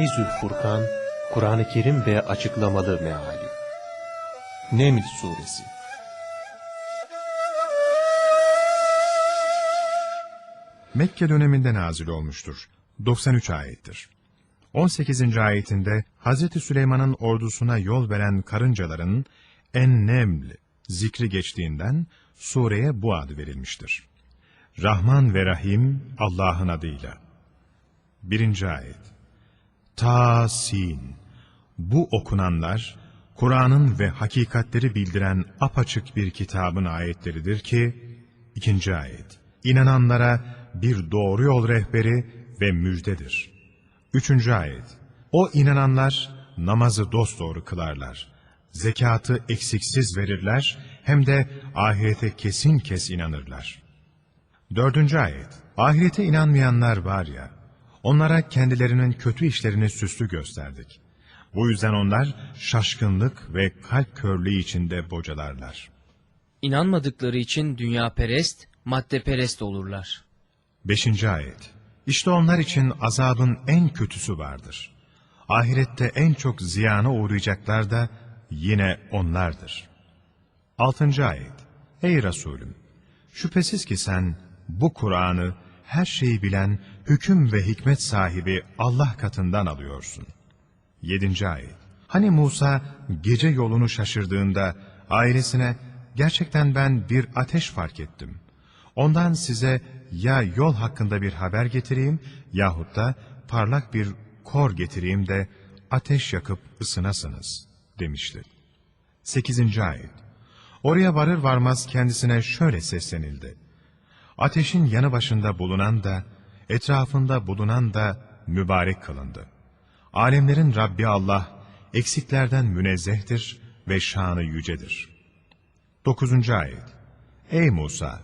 Feyzül Furkan, Kur'an-ı Kerim ve açıklamalı meali. Neml Suresi Mekke döneminde nazil olmuştur. 93 ayettir. 18. ayetinde Hz. Süleyman'ın ordusuna yol veren karıncaların en-neml zikri geçtiğinden sureye bu adı verilmiştir. Rahman ve Rahim Allah'ın adıyla. 1. ayet Ta-sin Bu okunanlar, Kur'an'ın ve hakikatleri bildiren apaçık bir kitabın ayetleridir ki, ikinci ayet, inananlara bir doğru yol rehberi ve müjdedir. Üçüncü ayet, o inananlar namazı dosdoğru kılarlar, zekatı eksiksiz verirler, hem de ahirete kesin kes inanırlar. Dördüncü ayet, ahirete inanmayanlar var ya, onlara kendilerinin kötü işlerini süslü gösterdik. Bu yüzden onlar şaşkınlık ve kalp körlüğü içinde bocalarlar. İnanmadıkları için dünya-perest, madde-perest olurlar. Beşinci ayet. İşte onlar için azabın en kötüsü vardır. Ahirette en çok ziyana uğrayacaklar da yine onlardır. Altıncı ayet. Ey Resulüm! Şüphesiz ki sen bu Kur'an'ı her şeyi bilen, hüküm ve hikmet sahibi Allah katından alıyorsun. Yedinci ayet. Hani Musa gece yolunu şaşırdığında ailesine gerçekten ben bir ateş fark ettim. Ondan size ya yol hakkında bir haber getireyim yahut da parlak bir kor getireyim de ateş yakıp ısınasınız demişti. Sekizinci ayet. Oraya varır varmaz kendisine şöyle seslenildi. Ateşin yanı başında bulunan da, etrafında bulunan da mübarek kılındı. Alemlerin Rabbi Allah, eksiklerden münezzehtir ve şanı yücedir. Dokuzuncu ayet. Ey Musa!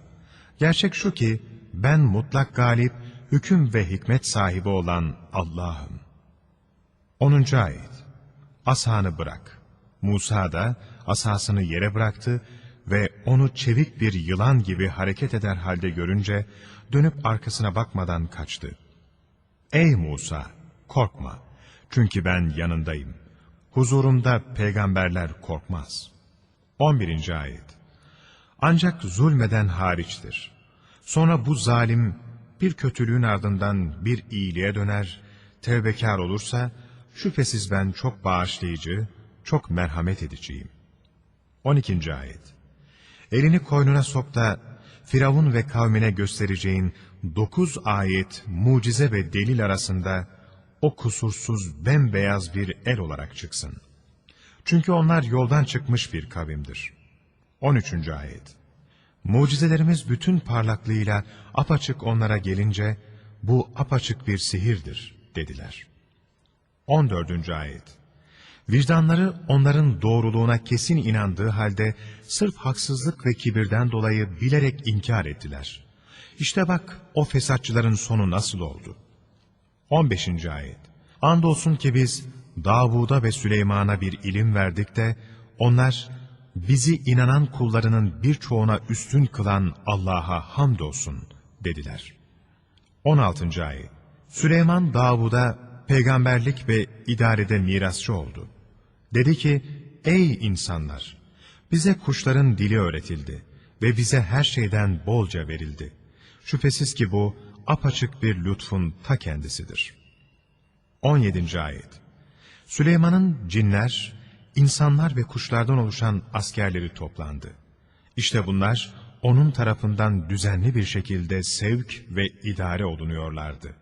Gerçek şu ki, ben mutlak galip, hüküm ve hikmet sahibi olan Allah'ım. Onuncu ayet. Asanı bırak. Musa da asasını yere bıraktı ve onu çevik bir yılan gibi hareket eder halde görünce dönüp arkasına bakmadan kaçtı. Ey Musa! Korkma! Çünkü ben yanındayım. Huzurumda peygamberler korkmaz. 11. ayet Ancak zulmeden hariçtir. Sonra bu zalim bir kötülüğün ardından bir iyiliğe döner, tevbekar olursa, şüphesiz ben çok bağışlayıcı, çok merhamet edeceğim. 12. ayet Elini koynuna sok da, Firavun ve kavmine göstereceğin dokuz ayet, mucize ve delil arasında, o kusursuz, bembeyaz bir el olarak çıksın. Çünkü onlar yoldan çıkmış bir kavimdir. 13. ayet Mucizelerimiz bütün parlaklığıyla apaçık onlara gelince, bu apaçık bir sihirdir, dediler. 14. ayet Vicdanları onların doğruluğuna kesin inandığı halde, sırf haksızlık ve kibirden dolayı bilerek inkar ettiler. İşte bak, o fesatçıların sonu nasıl oldu? 15. ayet Andolsun ki biz, Davud'a ve Süleyman'a bir ilim verdik de, onlar, bizi inanan kullarının birçoğuna üstün kılan Allah'a hamdolsun dediler. 16. ayet Süleyman Davud'a peygamberlik ve idarede mirasçı oldu. Dedi ki, ey insanlar! Bize kuşların dili öğretildi ve bize her şeyden bolca verildi. Şüphesiz ki bu apaçık bir lütfun ta kendisidir. 17. ayet Süleyman'ın cinler, insanlar ve kuşlardan oluşan askerleri toplandı. İşte bunlar onun tarafından düzenli bir şekilde sevk ve idare olunuyorlardı.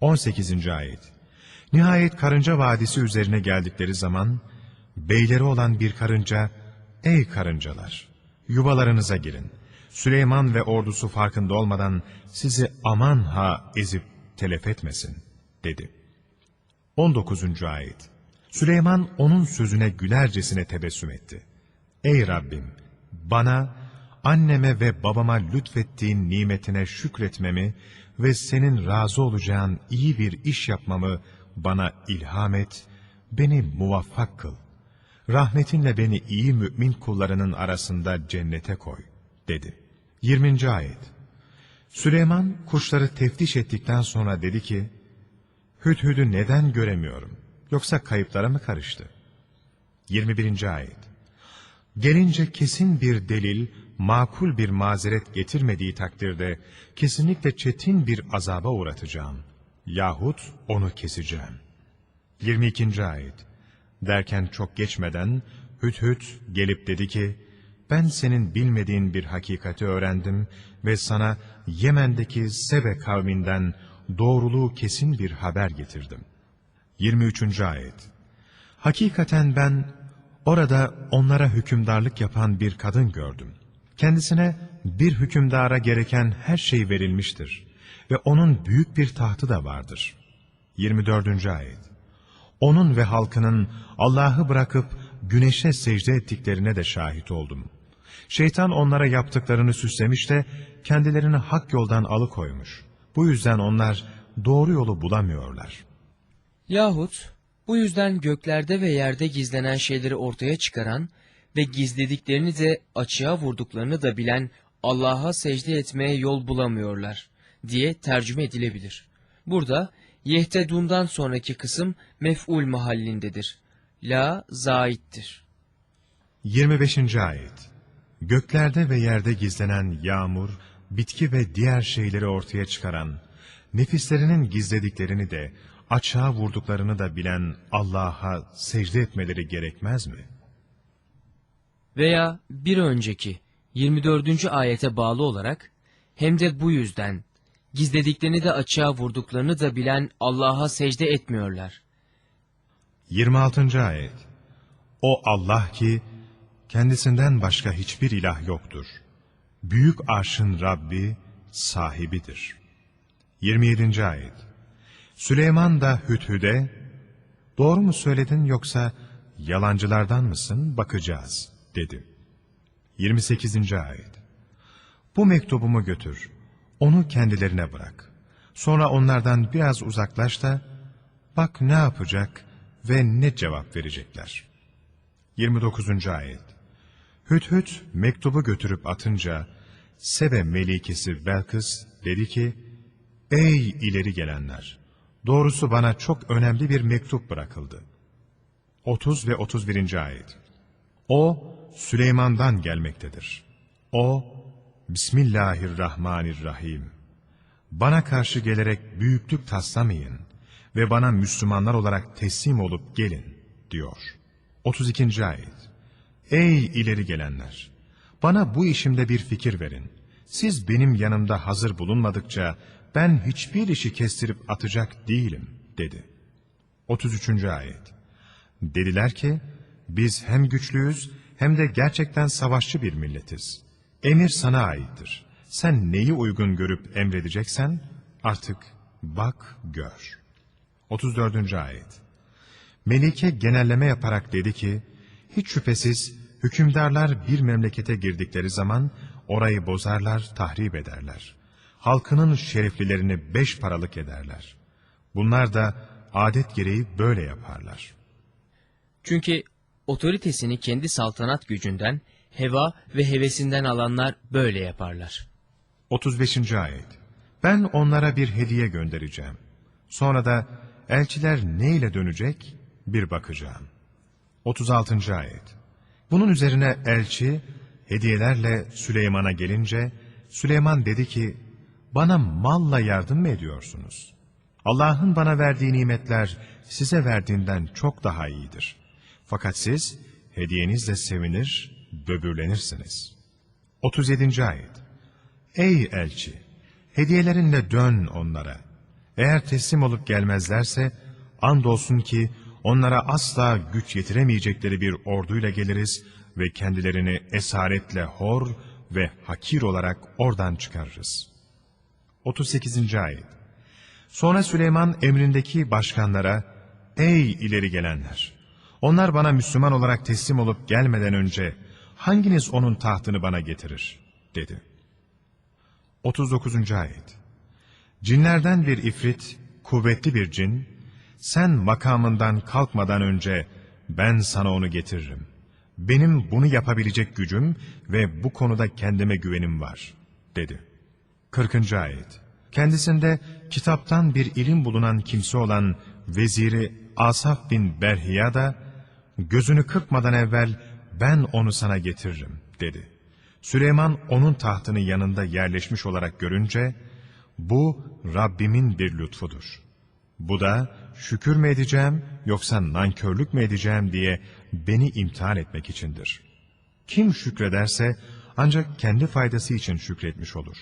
18. ayet Nihayet karınca vadisi üzerine geldikleri zaman, beyleri olan bir karınca, ''Ey karıncalar, yuvalarınıza girin. Süleyman ve ordusu farkında olmadan sizi aman ha ezip telef etmesin.'' dedi. 19. ayet Süleyman onun sözüne gülercesine tebessüm etti. Ey Rabbim! Bana, anneme ve babama lütfettiğin nimetine şükretmemi ve senin razı olacağın iyi bir iş yapmamı bana ilham et, beni muvaffak kıl. Rahmetinle beni iyi mümin kullarının arasında cennete koy, dedi. 20. ayet Süleyman kuşları teftiş ettikten sonra dedi ki, Hüdhüd'ü neden göremiyorum? Yoksa kayıplara mı karıştı? 21. Ayet Gelince kesin bir delil, makul bir mazeret getirmediği takdirde kesinlikle çetin bir azaba uğratacağım. Yahut onu keseceğim. 22. Ayet Derken çok geçmeden Hüdhüd gelip dedi ki, ben senin bilmediğin bir hakikati öğrendim ve sana Yemen'deki Sebe kavminden doğruluğu kesin bir haber getirdim. 23. Ayet Hakikaten ben orada onlara hükümdarlık yapan bir kadın gördüm. Kendisine bir hükümdara gereken her şey verilmiştir ve onun büyük bir tahtı da vardır. 24. Ayet Onun ve halkının Allah'ı bırakıp güneşe secde ettiklerine de şahit oldum. Şeytan onlara yaptıklarını süslemiş de kendilerini hak yoldan alıkoymuş. Bu yüzden onlar doğru yolu bulamıyorlar. Yahut bu yüzden göklerde ve yerde gizlenen şeyleri ortaya çıkaran ve gizlediklerini de açığa vurduklarını da bilen Allah'a secde etmeye yol bulamıyorlar diye tercüme edilebilir. Burada yehtedundan sonraki kısım mef'ul mahallindedir. La zaittir. 25. Ayet Göklerde ve yerde gizlenen yağmur, bitki ve diğer şeyleri ortaya çıkaran, nefislerinin gizlediklerini de, açığa vurduklarını da bilen Allah'a secde etmeleri gerekmez mi? Veya bir önceki 24. ayete bağlı olarak hem de bu yüzden gizlediklerini de açığa vurduklarını da bilen Allah'a secde etmiyorlar. 26. Ayet O Allah ki, kendisinden başka hiçbir ilah yoktur. Büyük arşın Rabbi, sahibidir. 27. Ayet Süleyman da Hüdhüd'e, doğru mu söyledin yoksa yalancılardan mısın bakacağız, dedi. 28. Ayet Bu mektubumu götür, onu kendilerine bırak. Sonra onlardan biraz uzaklaş da, bak ne yapacak ve ne cevap verecekler. 29. Ayet Hüdhüd mektubu götürüp atınca, Sebe melikesi Belkıs dedi ki, Ey ileri gelenler! Doğrusu bana çok önemli bir mektup bırakıldı. 30 ve 31. Ayet O, Süleyman'dan gelmektedir. O, Bismillahirrahmanirrahim. Bana karşı gelerek büyüklük taslamayın ve bana Müslümanlar olarak teslim olup gelin, diyor. 32. Ayet Ey ileri gelenler! Bana bu işimde bir fikir verin. Siz benim yanımda hazır bulunmadıkça ben hiçbir işi kestirip atacak değilim, dedi. 33. Ayet Dediler ki, biz hem güçlüyüz hem de gerçekten savaşçı bir milletiz. Emir sana aittir. Sen neyi uygun görüp emredeceksen artık bak gör. 34. Ayet Melike genelleme yaparak dedi ki, hiç şüphesiz hükümdarlar bir memlekete girdikleri zaman orayı bozarlar, tahrip ederler. Halkının şereflilerini beş paralık ederler. Bunlar da adet gereği böyle yaparlar. Çünkü otoritesini kendi saltanat gücünden, heva ve hevesinden alanlar böyle yaparlar. 35. Ayet Ben onlara bir hediye göndereceğim. Sonra da elçiler ne ile dönecek bir bakacağım. 36. Ayet Bunun üzerine elçi hediyelerle Süleyman'a gelince Süleyman dedi ki bana malla yardım mı ediyorsunuz? Allah'ın bana verdiği nimetler size verdiğinden çok daha iyidir. Fakat siz hediyenizle sevinir, böbürlenirsiniz. 37. Ayet Ey elçi! Hediyelerinle dön onlara. Eğer teslim olup gelmezlerse, andolsun ki onlara asla güç yetiremeyecekleri bir orduyla geliriz ve kendilerini esaretle hor ve hakir olarak oradan çıkarırız. 38. Ayet Sonra Süleyman emrindeki başkanlara, Ey ileri gelenler! Onlar bana Müslüman olarak teslim olup gelmeden önce hanginiz onun tahtını bana getirir? dedi. 39. Ayet Cinlerden bir ifrit, kuvvetli bir cin, sen makamından kalkmadan önce ben sana onu getiririm. Benim bunu yapabilecek gücüm ve bu konuda kendime güvenim var, dedi. 40. Ayet kendisinde kitaptan bir ilim bulunan kimse olan veziri Asaf bin Berhiya da gözünü kırpmadan evvel ben onu sana getiririm dedi. Süleyman onun tahtının yanında yerleşmiş olarak görünce bu Rabbimin bir lütfudur. Bu da şükür mü edeceğim yoksa nankörlük mü edeceğim diye beni imtihan etmek içindir. Kim şükrederse ancak kendi faydası için şükretmiş olur.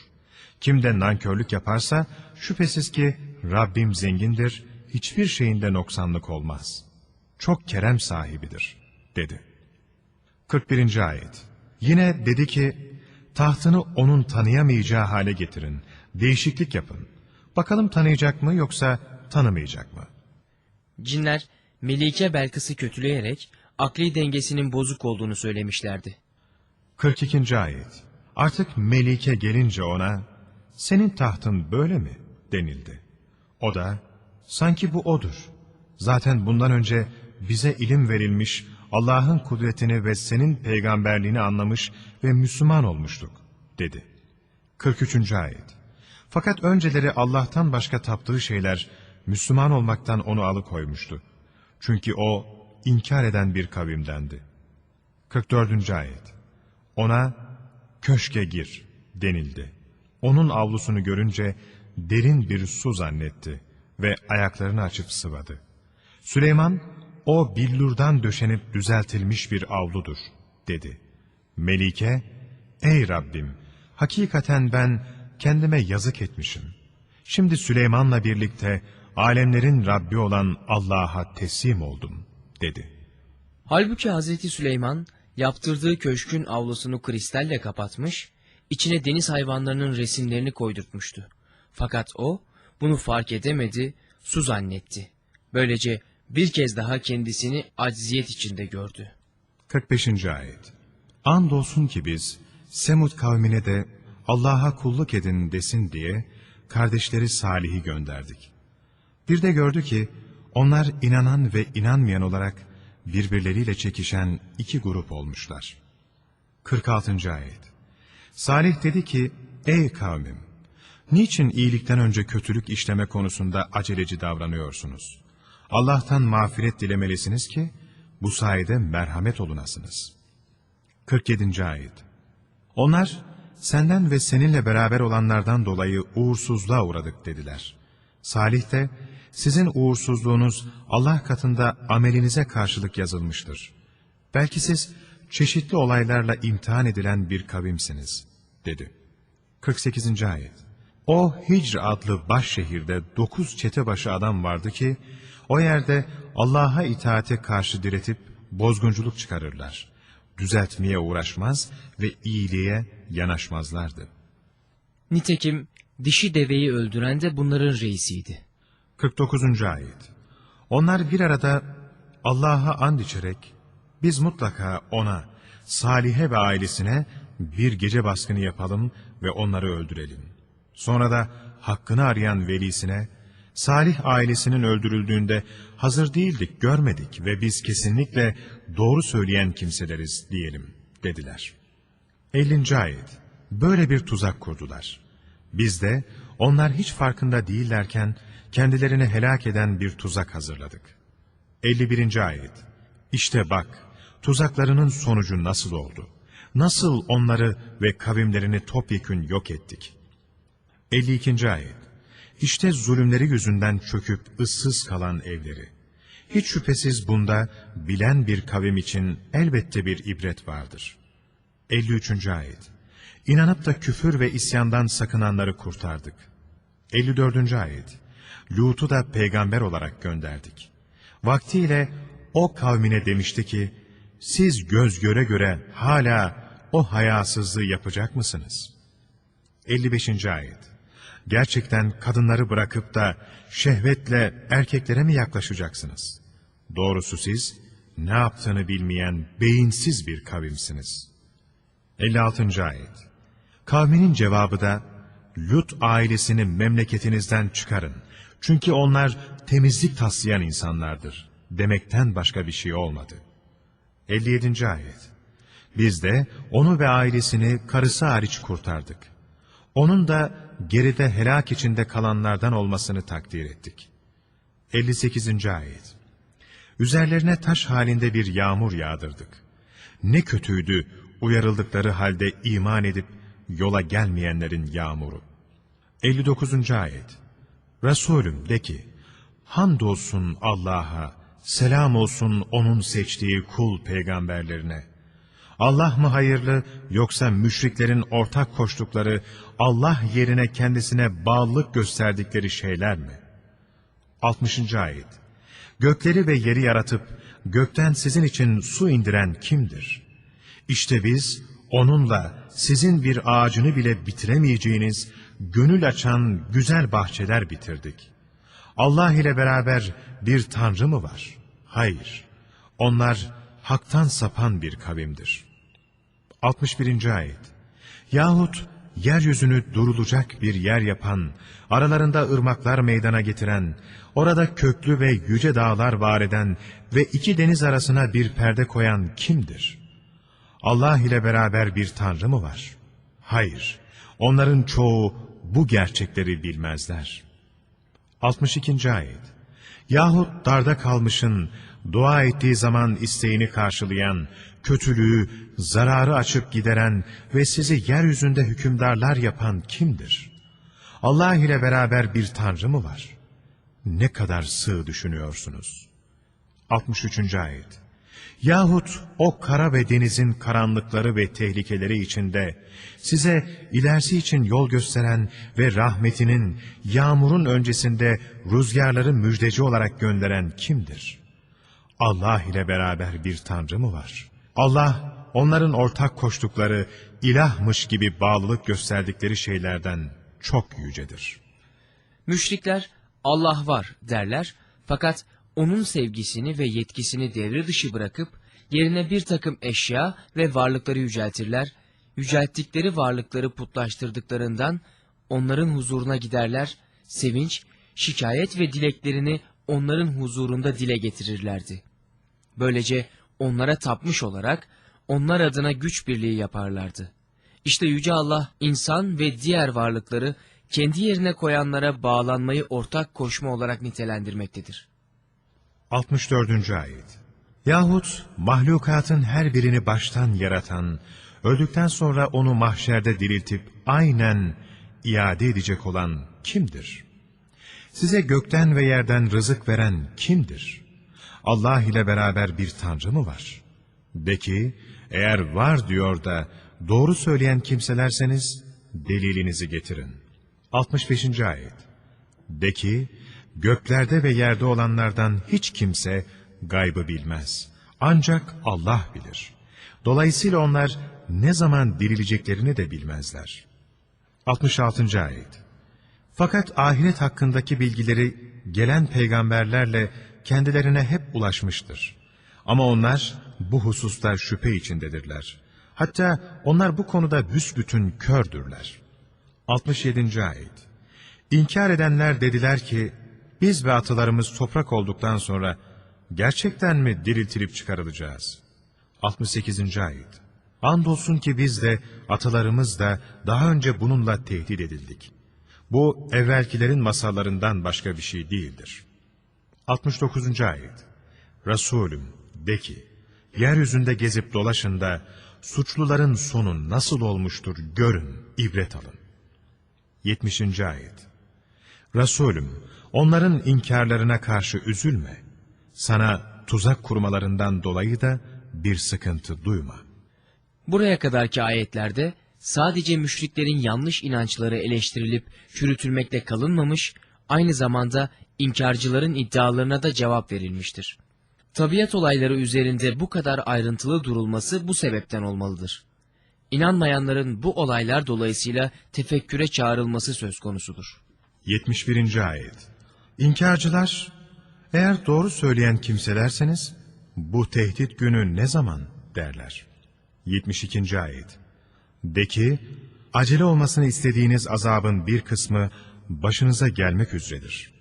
Kim de nankörlük yaparsa şüphesiz ki Rabbim zengindir, hiçbir şeyinde noksanlık olmaz. Çok kerem sahibidir, dedi. 41. Ayet Yine dedi ki, tahtını onun tanıyamayacağı hale getirin, değişiklik yapın. Bakalım tanıyacak mı yoksa tanımayacak mı? Cinler Melike Belkıs'ı kötüleyerek akli dengesinin bozuk olduğunu söylemişlerdi. 42. Ayet Artık Melike gelince ona, senin tahtın böyle mi? denildi. O da, sanki bu odur. Zaten bundan önce bize ilim verilmiş, Allah'ın kudretini ve senin peygamberliğini anlamış ve Müslüman olmuştuk, dedi. 43. Ayet Fakat önceleri Allah'tan başka taptığı şeyler, Müslüman olmaktan onu alıkoymuştu. Çünkü o, inkar eden bir kavimdendi. 44. Ayet Ona, köşke gir denildi. Onun avlusunu görünce derin bir su zannetti ve ayaklarını açıp sıvadı. Süleyman, o billurdan döşenip düzeltilmiş bir avludur, dedi. Melike, ey Rabbim, hakikaten ben kendime yazık etmişim. Şimdi Süleyman'la birlikte alemlerin Rabbi olan Allah'a teslim oldum, dedi. Halbuki Hazreti Süleyman yaptırdığı köşkün avlusunu kristalle kapatmış, içine deniz hayvanlarının resimlerini koydurtmuştu. Fakat o bunu fark edemedi, su zannetti. Böylece bir kez daha kendisini acziyet içinde gördü. 45. Ayet Andolsun ki biz Semud kavmine de Allah'a kulluk edin desin diye kardeşleri Salih'i gönderdik. Bir de gördü ki onlar inanan ve inanmayan olarak birbirleriyle çekişen iki grup olmuşlar. 46. Ayet Salih dedi ki, ey kavmim, niçin iyilikten önce kötülük işleme konusunda aceleci davranıyorsunuz? Allah'tan mağfiret dilemelisiniz ki, bu sayede merhamet olunasınız. 47. Ayet Onlar, senden ve seninle beraber olanlardan dolayı uğursuzluğa uğradık dediler. Salih de, sizin uğursuzluğunuz Allah katında amelinize karşılık yazılmıştır. Belki siz çeşitli olaylarla imtihan edilen bir kavimsiniz, dedi. 48. Ayet O Hicr adlı baş şehirde dokuz çetebaşı adam vardı ki, o yerde Allah'a itaate karşı diretip bozgunculuk çıkarırlar. Düzeltmeye uğraşmaz ve iyiliğe yanaşmazlardı. Nitekim dişi deveyi öldüren de bunların reisiydi. 49. Ayet Onlar bir arada Allah'a and içerek, biz mutlaka ona, Salih'e ve ailesine bir gece baskını yapalım ve onları öldürelim. Sonra da hakkını arayan velisine, Salih ailesinin öldürüldüğünde hazır değildik, görmedik ve biz kesinlikle doğru söyleyen kimseleriz diyelim, dediler. 50. Ayet Böyle bir tuzak kurdular. Biz de onlar hiç farkında değillerken kendilerini helak eden bir tuzak hazırladık. 51. Ayet İşte bak, tuzaklarının sonucu nasıl oldu? Nasıl onları ve kavimlerini topyekün yok ettik? 52. Ayet İşte zulümleri yüzünden çöküp ıssız kalan evleri. Hiç şüphesiz bunda bilen bir kavim için elbette bir ibret vardır. 53. Ayet İnanıp da küfür ve isyandan sakınanları kurtardık. 54. Ayet Lut'u da peygamber olarak gönderdik. Vaktiyle o kavmine demişti ki, siz göz göre göre hala o hayasızlığı yapacak mısınız? 55. Ayet Gerçekten kadınları bırakıp da şehvetle erkeklere mi yaklaşacaksınız? Doğrusu siz ne yaptığını bilmeyen beyinsiz bir kavimsiniz. 56. Ayet Kavminin cevabı da, Lut ailesini memleketinizden çıkarın. Çünkü onlar temizlik taslayan insanlardır. Demekten başka bir şey olmadı. 57. Ayet Biz de onu ve ailesini karısı hariç kurtardık. Onun da geride helak içinde kalanlardan olmasını takdir ettik. 58. Ayet Üzerlerine taş halinde bir yağmur yağdırdık. Ne kötüydü uyarıldıkları halde iman edip yola gelmeyenlerin yağmuru. 59. Ayet Resulüm de ki, Hamdolsun Allah'a, selam olsun O'nun seçtiği kul peygamberlerine. Allah mı hayırlı yoksa müşriklerin ortak koştukları Allah yerine kendisine bağlılık gösterdikleri şeyler mi? 60. Ayet Gökleri ve yeri yaratıp gökten sizin için su indiren kimdir? İşte biz onunla sizin bir ağacını bile bitiremeyeceğiniz gönül açan güzel bahçeler bitirdik. Allah ile beraber bir tanrı mı var? Hayır. Onlar haktan sapan bir kavimdir. 61. Ayet Yahut yeryüzünü durulacak bir yer yapan, aralarında ırmaklar meydana getiren, orada köklü ve yüce dağlar var eden ve iki deniz arasına bir perde koyan kimdir? Allah ile beraber bir tanrı mı var? Hayır, onların çoğu bu gerçekleri bilmezler. 62. Ayet Yahut darda kalmışın, dua ettiği zaman isteğini karşılayan, kötülüğü, zararı açıp gideren ve sizi yeryüzünde hükümdarlar yapan kimdir? Allah ile beraber bir tanrı mı var? Ne kadar sığ düşünüyorsunuz? 63. Ayet Yahut o kara ve denizin karanlıkları ve tehlikeleri içinde size ilerisi için yol gösteren ve rahmetinin yağmurun öncesinde rüzgarları müjdeci olarak gönderen kimdir? Allah ile beraber bir tanrı mı var? Allah onların ortak koştukları ilahmış gibi bağlılık gösterdikleri şeylerden çok yücedir. Müşrikler Allah var derler fakat onun sevgisini ve yetkisini devre dışı bırakıp yerine bir takım eşya ve varlıkları yüceltirler. Yücelttikleri varlıkları putlaştırdıklarından onların huzuruna giderler, sevinç, şikayet ve dileklerini onların huzurunda dile getirirlerdi. Böylece onlara tapmış olarak onlar adına güç birliği yaparlardı. İşte Yüce Allah insan ve diğer varlıkları kendi yerine koyanlara bağlanmayı ortak koşma olarak nitelendirmektedir. 64. Ayet Yahut mahlukatın her birini baştan yaratan, öldükten sonra onu mahşerde diriltip aynen iade edecek olan kimdir? Size gökten ve yerden rızık veren kimdir? Allah ile beraber bir tanrı mı var? De ki, eğer var diyor da doğru söyleyen kimselerseniz delilinizi getirin. 65. Ayet De ki, göklerde ve yerde olanlardan hiç kimse gaybı bilmez. Ancak Allah bilir. Dolayısıyla onlar ne zaman dirileceklerini de bilmezler. 66. Ayet Fakat ahiret hakkındaki bilgileri gelen peygamberlerle kendilerine hep ulaşmıştır. Ama onlar bu hususta şüphe içindedirler. Hatta onlar bu konuda büsbütün kördürler. 67. Ayet İnkar edenler dediler ki, biz ve atalarımız toprak olduktan sonra gerçekten mi diriltilip çıkarılacağız? 68. Ayet Andolsun ki biz de atalarımız da daha önce bununla tehdit edildik. Bu evvelkilerin masallarından başka bir şey değildir. 69. Ayet Resulüm de ki, yeryüzünde gezip dolaşın da suçluların sonu nasıl olmuştur görün, ibret alın. 70. Ayet Resulüm, onların inkarlarına karşı üzülme. Sana tuzak kurmalarından dolayı da bir sıkıntı duyma. Buraya kadarki ayetlerde sadece müşriklerin yanlış inançları eleştirilip çürütülmekle kalınmamış, aynı zamanda inkarcıların iddialarına da cevap verilmiştir. Tabiat olayları üzerinde bu kadar ayrıntılı durulması bu sebepten olmalıdır. İnanmayanların bu olaylar dolayısıyla tefekküre çağrılması söz konusudur. 71. Ayet İnkarcılar, eğer doğru söyleyen kimselerseniz, bu tehdit günü ne zaman derler. 72. Ayet De ki, acele olmasını istediğiniz azabın bir kısmı başınıza gelmek üzeredir.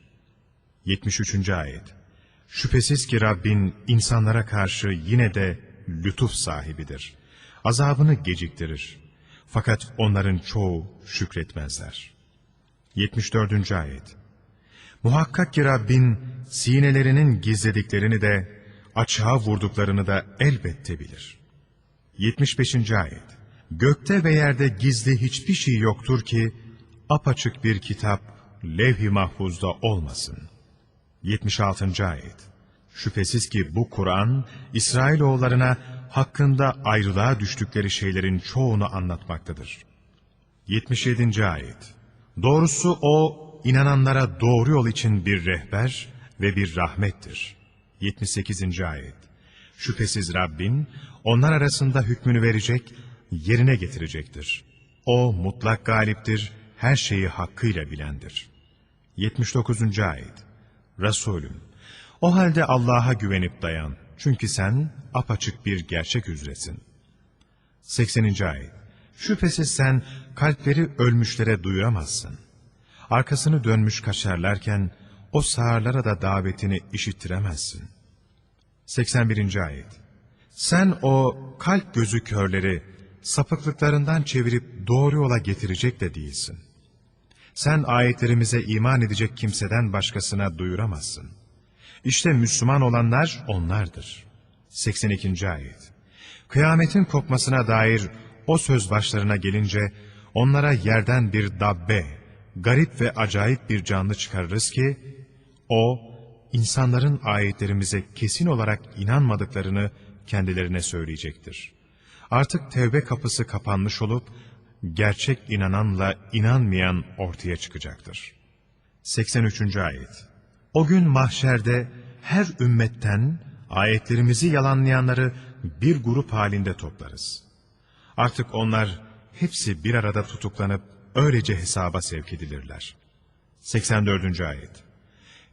73. Ayet Şüphesiz ki Rabbin insanlara karşı yine de lütuf sahibidir. Azabını geciktirir. Fakat onların çoğu şükretmezler. 74. Ayet Muhakkak ki Rabbin sinelerinin gizlediklerini de açığa vurduklarını da elbette bilir. 75. Ayet Gökte ve yerde gizli hiçbir şey yoktur ki apaçık bir kitap levh-i mahfuzda olmasın. 76. Ayet Şüphesiz ki bu Kur'an, İsrailoğullarına hakkında ayrılığa düştükleri şeylerin çoğunu anlatmaktadır. 77. Ayet Doğrusu o, inananlara doğru yol için bir rehber ve bir rahmettir. 78. Ayet Şüphesiz Rabbin, onlar arasında hükmünü verecek, yerine getirecektir. O mutlak galiptir, her şeyi hakkıyla bilendir. 79. Ayet Resulüm, o halde Allah'a güvenip dayan. Çünkü sen apaçık bir gerçek üzresin. 80. Ayet Şüphesiz sen kalpleri ölmüşlere duyuramazsın. Arkasını dönmüş kaşarlarken o sağırlara da davetini işittiremezsin. 81. Ayet Sen o kalp gözü körleri sapıklıklarından çevirip doğru yola getirecek de değilsin. Sen ayetlerimize iman edecek kimseden başkasına duyuramazsın. İşte Müslüman olanlar onlardır. 82. Ayet Kıyametin kopmasına dair o söz başlarına gelince onlara yerden bir dabbe, garip ve acayip bir canlı çıkarırız ki o insanların ayetlerimize kesin olarak inanmadıklarını kendilerine söyleyecektir. Artık tevbe kapısı kapanmış olup gerçek inananla inanmayan ortaya çıkacaktır. 83. Ayet O gün mahşerde her ümmetten ayetlerimizi yalanlayanları bir grup halinde toplarız. Artık onlar hepsi bir arada tutuklanıp öylece hesaba sevk edilirler. 84. Ayet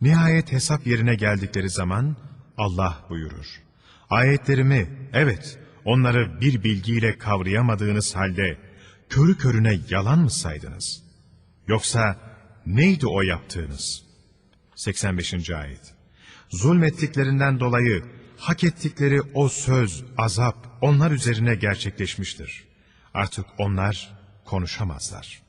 Nihayet hesap yerine geldikleri zaman Allah buyurur. Ayetlerimi, evet onları bir bilgiyle kavrayamadığınız halde körü körüne yalan mı saydınız? Yoksa neydi o yaptığınız? 85. Ayet Zulmettiklerinden dolayı hak ettikleri o söz, azap onlar üzerine gerçekleşmiştir. Artık onlar konuşamazlar.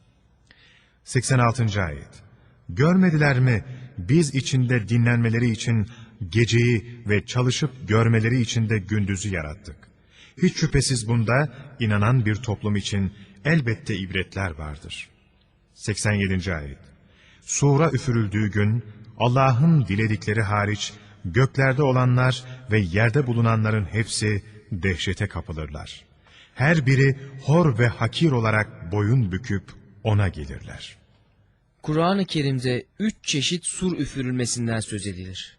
86. Ayet Görmediler mi biz içinde dinlenmeleri için geceyi ve çalışıp görmeleri için de gündüzü yarattık. Hiç şüphesiz bunda inanan bir toplum için elbette ibretler vardır. 87. Ayet Sura üfürüldüğü gün Allah'ın diledikleri hariç göklerde olanlar ve yerde bulunanların hepsi dehşete kapılırlar. Her biri hor ve hakir olarak boyun büküp ona gelirler. Kur'an-ı Kerim'de üç çeşit sur üfürülmesinden söz edilir.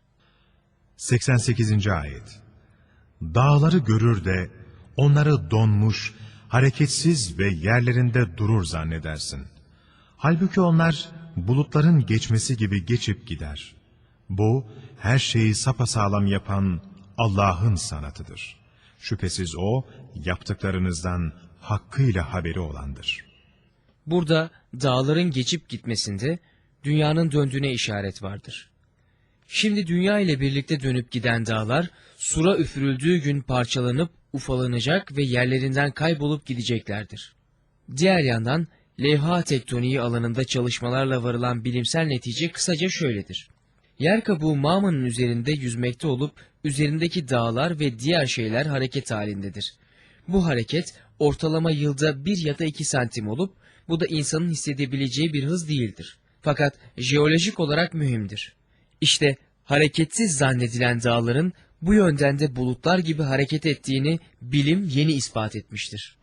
88. Ayet Dağları görür de onları donmuş, hareketsiz ve yerlerinde durur zannedersin. Halbuki onlar bulutların geçmesi gibi geçip gider. Bu, her şeyi sapasağlam yapan Allah'ın sanatıdır. Şüphesiz O, yaptıklarınızdan hakkıyla haberi olandır. Burada dağların geçip gitmesinde dünyanın döndüğüne işaret vardır. Şimdi dünya ile birlikte dönüp giden dağlar sura üfürüldüğü gün parçalanıp ufalanacak ve yerlerinden kaybolup gideceklerdir. Diğer yandan levha tektoniği alanında çalışmalarla varılan bilimsel netice kısaca şöyledir. Yer kabuğu mağmanın üzerinde yüzmekte olup üzerindeki dağlar ve diğer şeyler hareket halindedir. Bu hareket ortalama yılda bir ya da iki santim olup bu da insanın hissedebileceği bir hız değildir. Fakat jeolojik olarak mühimdir. İşte hareketsiz zannedilen dağların bu yönden de bulutlar gibi hareket ettiğini bilim yeni ispat etmiştir.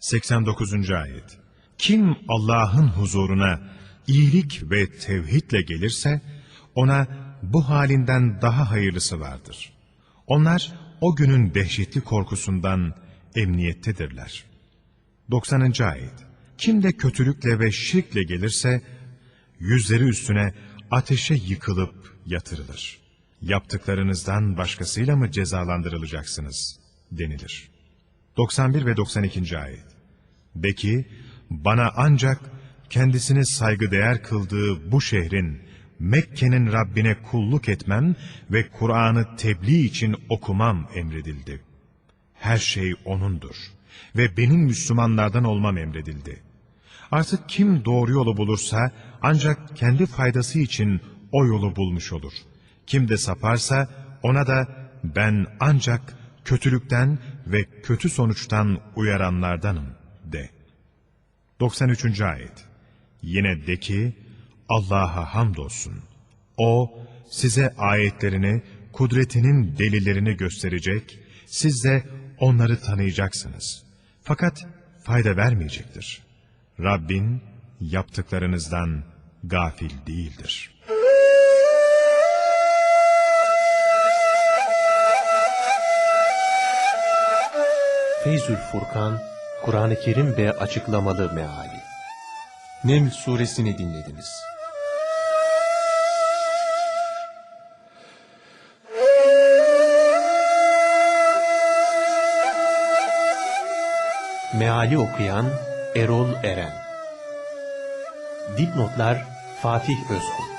89. Ayet Kim Allah'ın huzuruna iyilik ve tevhidle gelirse, ona bu halinden daha hayırlısı vardır. Onlar o günün dehşetli korkusundan emniyettedirler. 90. Ayet Kim de kötülükle ve şirkle gelirse, yüzleri üstüne ateşe yıkılıp yatırılır. Yaptıklarınızdan başkasıyla mı cezalandırılacaksınız? denilir. 91 ve 92. Ayet De ki, bana ancak kendisini saygıdeğer kıldığı bu şehrin, Mekke'nin Rabbine kulluk etmem ve Kur'an'ı tebliğ için okumam emredildi. Her şey O'nundur. ve benim Müslümanlardan olmam emredildi. Artık kim doğru yolu bulursa ancak kendi faydası için o yolu bulmuş olur. Kim de saparsa ona da ben ancak kötülükten ve kötü sonuçtan uyaranlardanım de. 93. Ayet Yine de ki Allah'a hamdolsun. O size ayetlerini, kudretinin delillerini gösterecek, siz de onları tanıyacaksınız. Fakat fayda vermeyecektir. Rabbin yaptıklarınızdan gafil değildir. Feyzül Furkan, Kur'an-ı Kerim ve açıklamalı meali. Neml suresini dinlediniz. Meali okuyan Erol Eren Dipnotlar Fatih Özkul